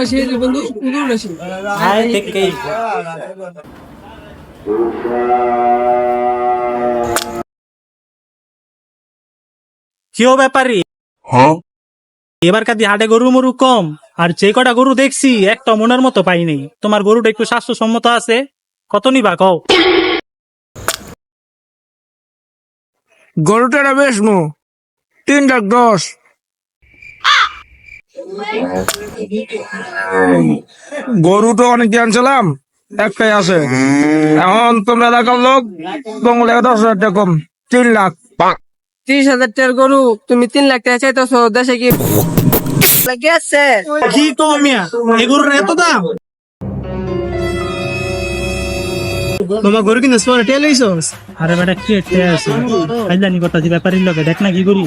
বেশি হয়েছে বন্ধু উদুর বেশি আয় দেখে কেউ ব্যাপারী? এবার কাদি হাটে গরু মরু কম আর যে কটা গরু দেখছি একটা মনের মতো পাই নাই। তোমার গরুটা একটু স্বাস্থ্যসম্মত আছে? কত নিবা কও? গরুটা বেশ মু তিন লাখ দশ। গরু তো অনেক আনছিলাম একটাই আছে। এখন তোমরা এলাকার লোক বঙ্গলে দশ হাজার টাকা কম তিন লাখ। তিরিশ হাজার টাকার গরু তুমি তিন লাখ টাকা চাইতেছো দেশে কি গেছে কি কম মিয়া? এই গরুর এত দাম? মামা গরু কিনে সোয়ার টেল হইছস আরে বেটা কি একটা আছে আইলানি কথা দি ব্যাপারীর লগে দেখ না কি গরু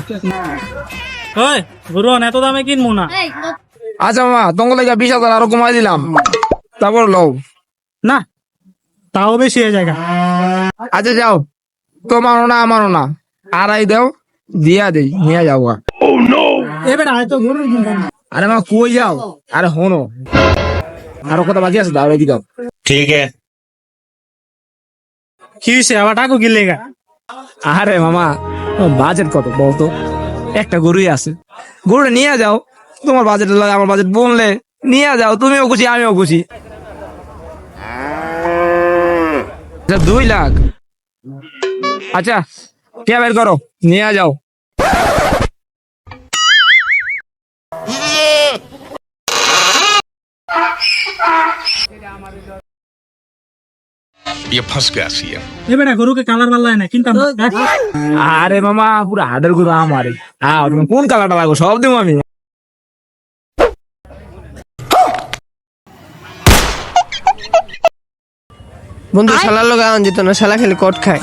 ওই গরু অন এত দামে কিনবো না। আচ্ছা মামা তোমার লেগে বিশ হাজার আরও কমাই দিলাম। তারপর লও। না তাও বেশি হয়ে যায় আচ্ছা যাও। তোমারও না আমারও না। আড়াই দাও দিয়া দেই নিয়ে যাও। এবার আয় তো গরু আরে মা কই যাও? আরে হনো আরও কথা বাকি আছে দাও রেডি দাও। কি হয়েছে আবার টাকু গিলে গা? আরে মামা বাজেট কত বলতো? একটা গরুই আছে। গরুটা নিয়ে যাও। তোমার বাজেট লাগে আমার বাজেট বললে নিয়ে যাও, তুমিও খুশি, আমিও খুশি। আচ্ছা দুই লাখ। আচ্ছা কে বের করো, নিয়ে যাও। ये फंस गया सीएम এবার গরুকে কালার পাল্লায় না কিনতাম না। দেখ। আরে মামা পুরো হাডের গরু আমারে আহ তুমি কোন কালারটা লাগো সব দেবো আমি বন্ধু শালার লোক আন যেত না শালা খেলে কট খায়